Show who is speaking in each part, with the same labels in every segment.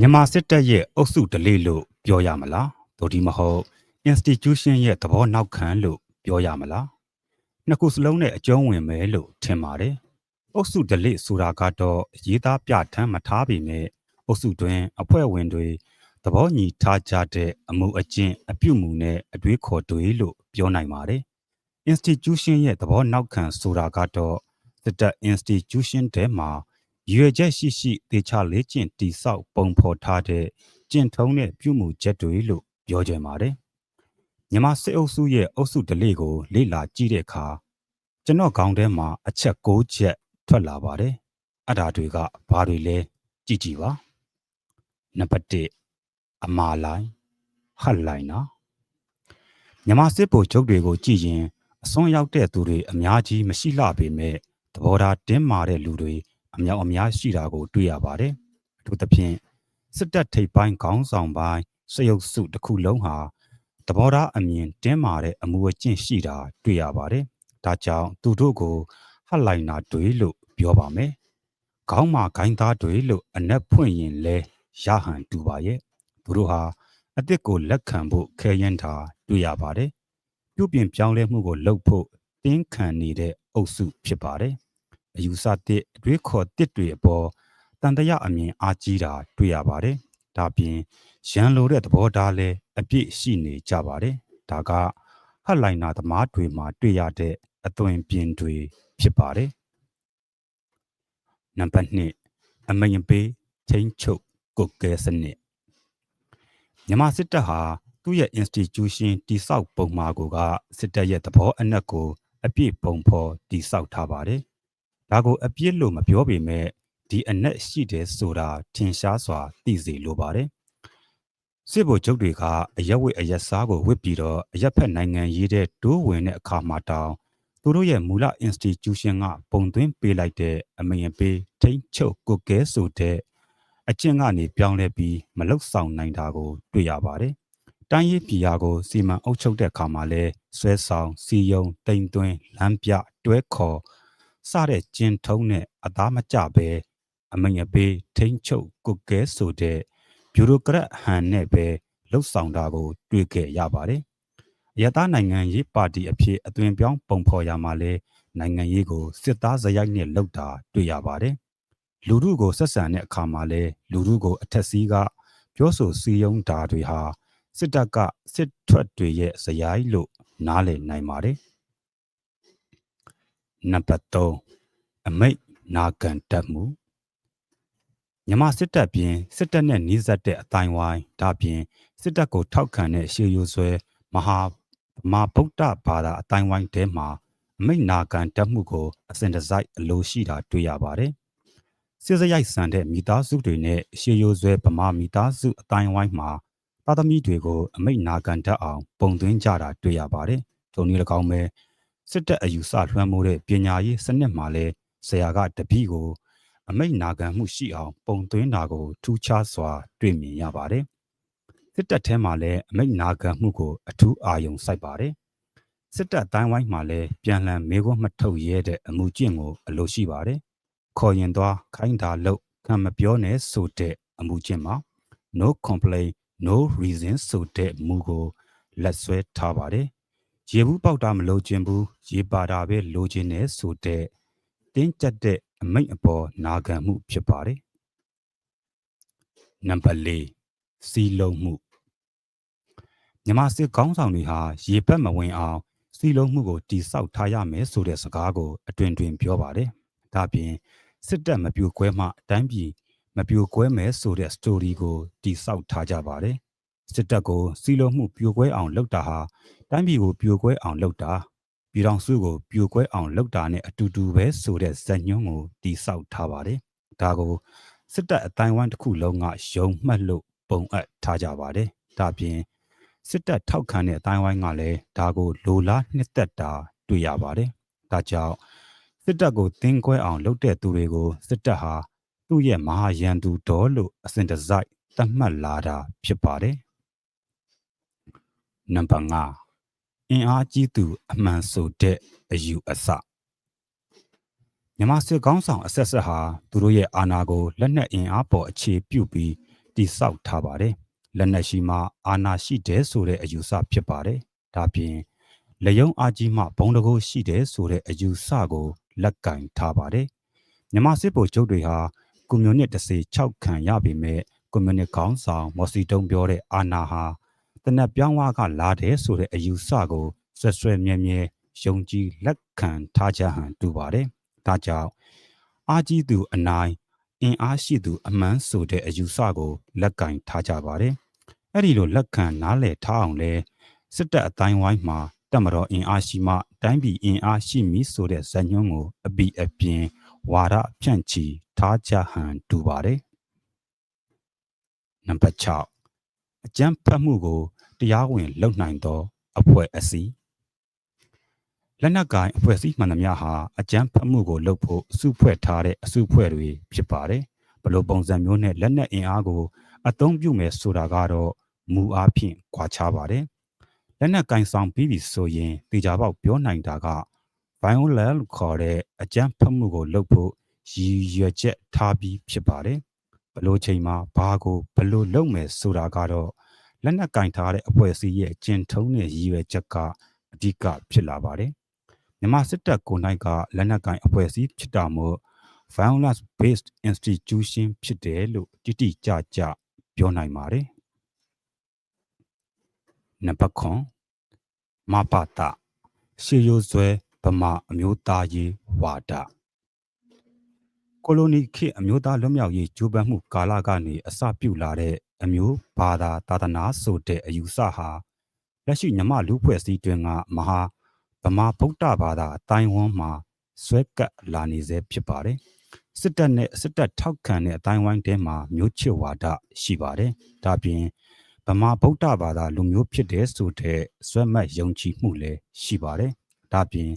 Speaker 1: မြန်မာစစ်တပ်ရဲ့အုပ်စုဓလေ့လို့ပြောရမလားဒိုဒီမဟုတ် institution ရဲ့သဘောနောက်ခံလို့ပြောရမလားနှစ်ခုစလုံးနဲ့အကျုံးဝင်မယ်လို့ထင်ပါတယ်အုပ်စုဓလေ့ဆိုတာကတော့ရေးသားပြဋ္ဌာန်းမထားပေမဲ့အုပ်စုတွင်အဖွဲ့ဝင်တွေသဘောညီထားကြတဲ့အမှုအကျင့်အပြုမူနဲ့အတွေးခေါ်တွေလို့ပြောနိုင်ပါတယ် institution ရဲ့သဘောနောက်ခံဆိုတာကတော့စစ်တပ် institution တဲမှာ ရွေချက်ရှိရှိတေချာလေးကျင့်တိဆောက်ပုံဖော်ထားတဲ့ကျင့်ထုံးတဲ့ပြုမှုချက်တွေလို့ပြောကြပါတယ်မြန်မာစစ်အုပ်စုရဲ့အုပ်စုဓလေ့ကို လေ့လာကြည့်တဲ့အခါကျွန်တော်ခေါင်းထဲမှာအချက်၉ချက်ထွက်လာပါတယ်အဲ့ဒါတွေကဘာတွေလဲကြည့်ကြည့်ပါနံပါတ်1အမာလိုင်းဟတ်လိုင်းနာမြန်မာစစ်ဗိုလ်ချုပ်တွေကိုကြည့်ရင်အစွန်းရောက်တဲ့သူတွေအများကြီးမရှိလှပေမဲ့သဘောထားတင်းမာတဲ့လူတွေ အများအများရှိတာကို တွေ့ရပါတယ်အထူးသဖြင့်စစ်တပ်ထိပ်ပိုင်းခေါင်းဆောင်ပိုင်းစရုပ်စုတစ်ခုလုံးဟာသဘောထားအမြင်တင်းမာတဲ့အမှုအကျင့်ရှိတာတွေ့ရပါတယ်ဒါကြောင့်သူတို့ကိုဟတ်လိုက်နာတွေလို့ပြောပါမယ်ခေါင်းမာဂိုင်းသားတွေလို့အနက်ဖွင့်ရင်လဲရဟန်တူပါရဲ့သူတို့ဟာအစ်စ်ကိုလက်ခံဖို့ခဲရင်တာတွေ့ရပါတယ်ပြုပြင်ပြောင်းလဲမှုကိုလုပ်ဖို့တင်းခံနေတဲ့အုပ်စုဖြစ်ပါတယ် အယူဆတစ်အတွေးခေါ်တစ်တွေအပေါ်တန်တရာအမြင်အားကြီးတာတွေ့ရပါတယ်ဒါပြင်ရန်လိုတဲ့သဘောထားလဲအပြည့်ရှိနေကြပါတယ်ဒါကဟတ်လိုက်နာသမားတွေမှာတွေ့ရတဲ့အသွင်ပြင်တွေဖြစ်ပါတယ်နံပါတ်2အမယံပေးချင်းချုပ်ကုတ်ကဲစနစ်မြန်မာစစ်တပ်ဟာသူ့ရဲ့ institution တိဆောက်ပုံမှာကိုကစစ်တပ်ရဲ့သဘောအနက်ကိုအပြည့်ပုံဖော်တိဆောက်ထားပါတယ် ဒါကိုအပြည့်လို့မပြောပေမဲ့ဒီအနက်ရှိတယ်ဆိုတာထင်ရှားစွာသိစေလိုပါတယ်စစ်ဗိုလ်ချုပ်တွေကအရက်ဝိအရက်စားကိုဝစ်ပြီးတော့အရက်ဖက်နိုင်ငံရေးတဲ့တိုးဝင်တဲ့အခါမှာတောင်သူတို့ရဲ့မူလ institution ကပုံသွင်းပေးလိုက်တဲ့အမရင်ပေးထိန်းချုပ်ကိုကဲဆိုတဲ့အကျင့်ကနေပြောင်းလဲပြီးမလုဆောင်နိုင်တာကို တွေ့ရပါတယ်။တိုင်းရေးပြည်ရာကိုစီမံအုပ်ချုပ်တဲ့အခါမှာလဲဆွဲဆောင်စီယုံတိမ်သွင်းလမ်းပြတွဲခေါ် စတဲ့ကျင်းထုံးနဲ့အသားမကျပဲအမင်အပေးထိန်းချုပ်ကုတ်ကဲဆိုတဲ့ဗျူရိုကရက်ဟန်နဲ့ပဲလှုပ်ဆောင်တာကို တွေ့ခဲ့ရပါတယ်။အရတားနိုင်ငံရေးပါတီအဖြစ်အသွင်ပြောင်းပုံဖော်ရမှာလဲနိုင်ငံရေးကိုစစ်သားစရိုက်နဲ့လှုပ်တာတွေ့ရပါတယ်။လူထုကိုဆက်ဆံတဲ့အခါမှာလဲလူထုကိုအထက်စီးကပြောဆိုစည်းရုံးတာတွေဟာစစ်တပ်ကစစ်ထွက်တွေရဲ့ဇယိုင်းလို့နားလည်နိုင်ပါတယ်။ နံပါတ်3အမိတ်နာခံတတ်မှုမြန်မာစစ်တပ်ပြင်စစ်တပ်နဲ့နှီးစပ်တဲ့အတိုင်းဝိုင်းဒါပြင်စစ်တပ်ကိုထောက်ခံတဲ့ရှေးရိုးဆွဲမဟာမဗုဒ္ဓဘာသာအတိုင်းဝိုင်းတဲမှာအမိတ်နာခံတတ်မှုကိုအစဉ်တစိုက်အလိုရှိတာတွေ့ရပါတယ်စစ်စရိုက်ဆန်တဲ့မိသားစုတွေနဲ့ရှေးရိုးဆွဲဗမာမိသားစုအတိုင်းဝိုင်းမှာသားသမီးတွေကိုအမိတ်နာခံတတ်အောင်ပုံသွင်းကြတာတွေ့ရပါတယ်။ထုံနည်း၎င်းပဲ စစ်တပ်အယူဆလွှမ်းမိုးတဲ့ပညာရေးစနစ်မှာလည်းဆရာကတပည့်ကို အမိတ်နာခံမှုရှိအောင် ပုံသွင်းတာကိုထူးခြားစွာ တွေ့မြင်ရပါတယ်။စစ်တပ်ထဲမှာလည်းအမိတ်နာခံမှုကို အထူးအာရုံစိုက်ပါတယ်။စစ်တပ်တိုင်းဝိုင်းမှာလည်းပြန်လည်မေခွန်းမထုတ်ရဲတဲ့အမှုကျင့်ကိုအလိုရှိပါတယ်။ခေါ်ရင်သွားခိုင်းတာလို့ခံမပြောနဲ့ဆိုတဲ့အမှုကျင့်မှာ no complaint no reason ဆိုတဲ့မူကိုလက်ဆွဲထားပါတယ် ရေဘူးပေါက်တာမလိုချင်ဘူးရေပါတာပဲလိုချင်တယ်ဆိုတဲ့တင်းကျပ်တဲ့အမိတ်အပေါ်နာခံမှုဖြစ်ပါတယ်နံပါတ်၄စီလုံးမှုမြမစစ်ကောင်းဆောင်တွေဟာရေပက်မဝင်အောင်စီလုံးမှုကိုတိဆောက်ထားရမယ်ဆိုတဲ့စကားကိုအတွင်တွင်ပြောပါတယ်ဒါပြင်စစ်တပ်မပြိုကွဲမှအတိုင်းပြည်မပြိုကွဲမယ်ဆိုတဲ့ story ကိုတိဆောက်ထားကြပါတယ် စစ်တပ်ကိုစီလုံးမှုပြိုကွဲအောင်လုပ်တာဟာတိုင်းပြည်ကိုပြိုကွဲအောင်လုပ်တာပြည်တော်စုကိုပြိုကွဲအောင်လုပ်တာနဲ့အတူတူပဲဆိုတဲ့ဇက်ညွှန်းကိုတိဆောက်ထားပါတယ်။ဒါကိုစစ်တပ်အတိုင်းဝိုင်းတစ်ခုလုံးကယုံမှတ်လို့ပုံအပ်ထားကြပါတယ်။ဒါပြင်စစ်တပ်ထောက်ခံတဲ့အတိုင်းဝိုင်းကလည်းဒါကိုလိုလားနှစ်သက်တာတွေ့ရပါတယ်။ဒါကြောင့်စစ်တပ်ကိုတင်းကွဲအောင်လုပ်တဲ့သူတွေကိုစစ်တပ်ဟာသူ့ရဲ့မဟာရန်သူတော်လို့အစဉ်တစိုက်သတ်မှတ်လာတာဖြစ်ပါတယ်။ နံပါတ်5အင်အားကြီးသူအမှန်ဆိုတဲ့အယူအဆမြန်မာစစ်ကောင်းဆောင်အဆက်ဆက်ဟာသူတို့ရဲ့အာဏာကိုလက်နက်အင်အားပေါ်အခြေပြုပြီးတတိဆောက်ထားပါတယ်လက်နက်ရှိမှအာနာရှိတယ်ဆိုတဲ့အယူဆဖြစ်ပါတယ်ဒါပြင်လယုံအာကြီးမှဘုံတကိုးရှိတယ်ဆိုတဲ့အယူဆကိုလက်ကင်ထားပါတယ်မြန်မာစစ်ဗိုလ်ချုပ်တွေဟာကွန်မြူနစ်တစ်စေ6ခံရပေမဲ့ကွန်မြူနစ်ခေါင်းဆောင်မော်စီတုံပြောတဲ့အာနာဟာ တနက်ပြောင်းဝါကလာတယ်ဆိုတဲ့အယူဆကိုဆွဆွဲမြဲမြဲယုံကြည်လက်ခံထားကြဟန်တူပါတယ်ဒါကြောင့်အာကြီးသူအနိုင်အင်အားရှိသူအမှန်ဆိုတဲ့အယူဆကို လက်ကင်ထားကြပါတယ်အဲ့ဒီလိုလက်ခံနားလည်ထားအောင်လဲစစ်တပ်အတိုင်းဝိုင်းမှာတက်မတော်အင်အားရှိမှတိုင်းပြည်အင်အားရှိမည်ဆိုတဲ့ဇာညွှန်းကိုအပိအပြင်းဝါဒဖြန့်ချီထားကြဟန်တူပါတယ်နံပါတ်6အကြမ်းဖက်မှုကို တရားဝင်လုပ်နိုင်သောအဖွဲ့အစည်းလက်နက်ကိုင်အဖွဲ့အစည်းမှန်သမျှဟာအကြမ်းဖက်မှုကိုလုပ်ဖို့စုဖွဲ့ထားတဲ့အစုဖွဲ့တွေဖြစ်ပါတယ်ဘလို့ပုံစံမျိုးနဲ့လက်နက်အင်အားကိုအသုံးပြုမယ်ဆိုတာကတော့မူအားဖြင့်ကွာခြားပါတယ်လက်နက်ကင်ဆောင်ပြီးပြီဆိုရင်တေချာပေါက်ပြောနိုင်တာက violence လို့ခေါ်တဲ့အကြမ်းဖက်မှုကိုလုပ်ဖို့ရည်ရွယ်ချက်ထားပြီးဖြစ်ပါတယ်ဘလို့ချိန်မှာဘာကိုဘလို့လုပ်မယ်ဆိုတာကတော့ လက်နက်ကင်ထားတဲ့အဖွဲ့အစည်းရဲ့ကျင့်ထုံးတဲ့ရည်ရွယ်ချက်ကအဓိကဖြစ်လာပါတယ်မြန်မာစစ်တပ်ကိုနိုင်ကလက်နက်ကင်အဖွဲ့အစည်းဖြစ်တာမို့ violence based institution ဖြစ်တယ်လို့တိတိကျကျပြောနိုင်ပါတယ်နံပါတ်9မပတာရှေးရိုးဆွဲဗမာအမျိုးသားရေးဝါဒကိုလိုနီခေတ်အမျိုးသားလွတ်မြောက်ရေးကြိုးပမ်းမှုကာလကနေအစပြုလာတဲ့ အမျိုးဘာသာသာသနာဆိုတဲ့အယူဆဟာလက်ရှိညမလူဖွဲ့စည်းတွင်ကမဟာဗမာဗုဒ္ဓဘာသာအတိုင်းဝန်းမှာဆွဲကပ်လာနေစေဖြစ်ပါတယ်စစ်တပ်နဲ့စစ်တပ်ထောက်ခံတဲ့အတိုင်းဝိုင်းတဲမှာမျိုးချစ်ဝါဒရှိပါတယ်ဒါပြင်ဗမာဗုဒ္ဓဘာသာလူမျိုးဖြစ်တဲ့ဆိုတဲ့ဆွဲမှတ်ယုံကြည်မှုလည်းရှိပါတယ်ဒါပြင်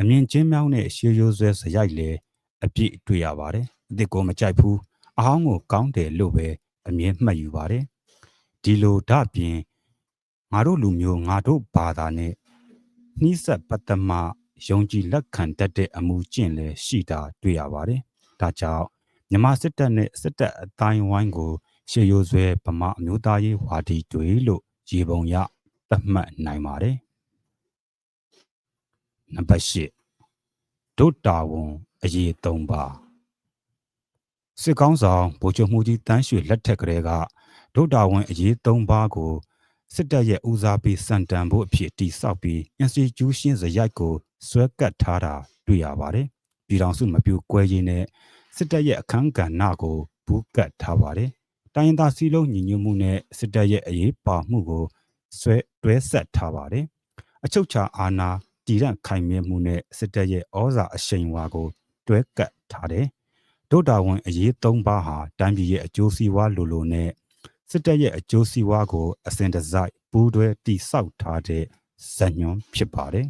Speaker 1: အမြင်ချင်းမြောင်းတဲ့ရှေးရိုးဆွဲစရိုက်လည်းအပြည့်တွေ့ရပါတယ်အစ်စ်ကိုမကြိုက်ဘူးအဟောင်းကိုကောင်းတယ်လို့ပဲ အမြင်မှတ်ယူပါတယ်ဒီလိုဒါပြင်ငါတို့လူမျိုးငါတို့ဘာသာနဲ့နှိစက်ပတ္တမယုံကြည်လက်ခံတတ်တဲ့အမှုကျင့်လည်းရှိတာတွေ့ရပါတယ်ဒါကြောင့်မြန်မာစစ်တပ်နဲ့စစ်တပ်အတိုင်းဝိုင်းကိုရှေးရိုးဆွဲဗမာအမျိုးသားရေးဝါဒီတွေလို့ရေပုံရသတ်မှတ်နိုင်ပါတယ်နံပါတ်၈ဒုတာဝန်အရေး၃ပါး စစ်ကောင်းဆောင်ဗိုလ်ချုပ်မှုကြီးတန်းရွှေလက်ထက်ကလေးကဒုတာဝန်အရေး၃ပါးကိုစစ်တပ်ရဲ့ဦးစားပေးစံတန်ဖို့အဖြစ်တိစောက်ပြီး institution ဇရိုက်ကိုဆွဲကပ်ထားတာတွေ့ရပါတယ်ပြည်ထောင်စုမပြိုကွဲရေးနဲ့စစ်တပ်ရဲ့အခမ်းကဏ္ဍကိုဘူးကတ်ထားပါတယ်တိုင်းရင်းသားစည်းလုံးညီညွတ်မှုနဲ့စစ်တပ်ရဲ့အရေးပါမှုကိုဆွဲတွဲဆက်ထားပါတယ်အချုပ်ချာအာဏာတည်ရန်ခိုင်မြဲမှုနဲ့စစ်တပ်ရဲ့ဩဇာအရှိန်အဝါကိုတွဲကပ်ထားတယ် ဒုတာဝန်အရေး၃ပါးဟာတိုင်းပြည်ရဲ့အကျိုးစီးပွားလိုလိုနဲ့စစ်တပ်ရဲ့အကျိုးစီးပွားကိုအစဉ်တစိုက်ပူးတွဲတိဆောက်ထားတဲ့ဇညွန်ဖြစ်ပါတယ်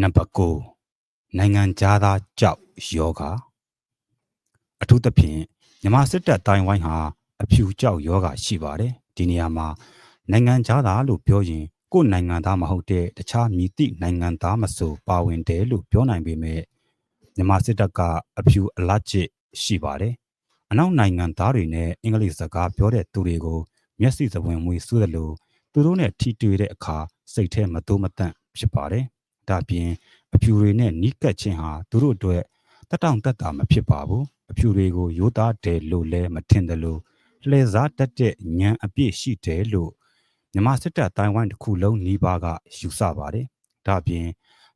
Speaker 1: နံပါတ်9နိုင်ငံသားကြောက်ယောဂအထူးသဖြင့်မြမစစ်တပ်တိုင်းဝိုင်းဟာအဖြူကြောက်ယောဂရှိပါတယ်ဒီနေရာမှာနိုင်ငံသားလို့ပြောရင်ကိုယ်နိုင်ငံသားမဟုတ်တဲ့တခြားမြည်သည့်နိုင်ငံသားမဆိုပါဝင်တယ်လို့ပြောနိုင်ပေမဲ့ မြမစစ်တပ်ကအဖြူအလတ်ကျစ်ရှိပါတယ်အနောက်နိုင်ငံသားတွေနဲ့အင်္ဂလိပ်စကားပြောတဲ့သူတွေကိုမျက်စိစပွင့်မွေးစိုးတယ်လို့သူတို့နဲ့ထိတွေ့တဲ့အခါစိတ်ထဲမတိုးမတန့်ဖြစ်ပါတယ်ဒါပြင်အဖြူတွေနဲ့နီးကပ်ခြင်းဟာသူတို့အတွက်တတောင့်တတာမဖြစ်ပါဘူးအဖြူတွေကိုရိုးသားတယ်လို့လည်းမထင်တယ်လို့လှည့်စားတတ်တဲ့ဉာဏ်အပြည့်ရှိတယ်လို့မြမစစ်တပ်တိုင်းဝိုင်းတစ်ခုလုံးနှီးပါကယူဆပါတယ်ဒါပြင်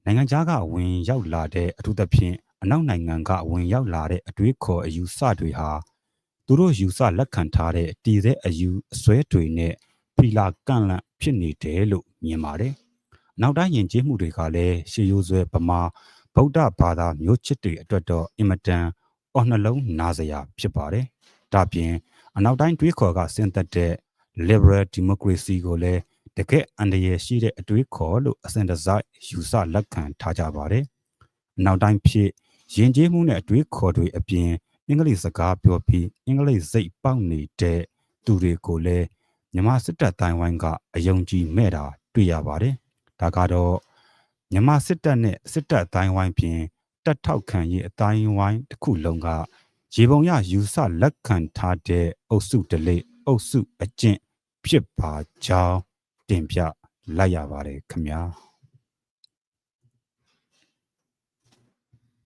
Speaker 1: နိုင်ငံခြားကဝင်ရောက်လာတဲ့အထူးသဖြင့် အနောက်နိုင်ငံကဝင်ရောက်လာတဲ့အတွေးခေါ်အယူဆတွေဟာသူတို့ယူဆလက်ခံထားတဲ့တည်တဲ့အယူအစွဲတွေနဲ့ဖီလာကန့်လန့်ဖြစ်နေတယ်လို့မြင်ပါတယ်။နောက်တိုင်းယဉ်ကျေးမှုတွေကလည်းရှေးရိုးဆွဲဗမာဗုဒ္ဓဘာသာမျိုးချစ်တွေအတွက်တော့အင်မတန်အော်နှလုံးနာစရာဖြစ်ပါတယ်။ဒါပြင်အနောက်တိုင်းတွေးခေါ်ကဆင်သက်တဲ့ liberal democracy ကိုလည်းတကယ်အန္တရာယ်ရှိတဲ့အတွေးခေါ်လို့အစဉ်တစိုက်ယူဆလက်ခံထားကြပါတယ်။နောက်တိုင်းဖြစ် ယဉ်ကျေးမှုနဲ့အတွေးခေါ်တွေအပြင်အင်္ဂလိပ်စကားပြောပြီးအင်္ဂလိပ်စိတ်ပေါက်နေတဲ့သူတွေကိုလည်းမြမစစ်တပ်တိုင်းဝိုင်းကအယုံကြည်မဲ့တာတွေ့ရပါတယ်။ဒါကတော့မြမစစ်တပ်နဲ့စစ်တပ်တိုင်းဝိုင်းပြင်တက်ထောက်ခံရေးအတိုင်းဝိုင်းတစ်ခုလုံးကရေပုံရယူဆလက်ခံထားတဲ့အုပ်စုတလေအုပ်စုအကျင့်ဖြစ်ပါကြောင်းတင်ပြလိုက်ရပါတယ်ခင်ဗျာ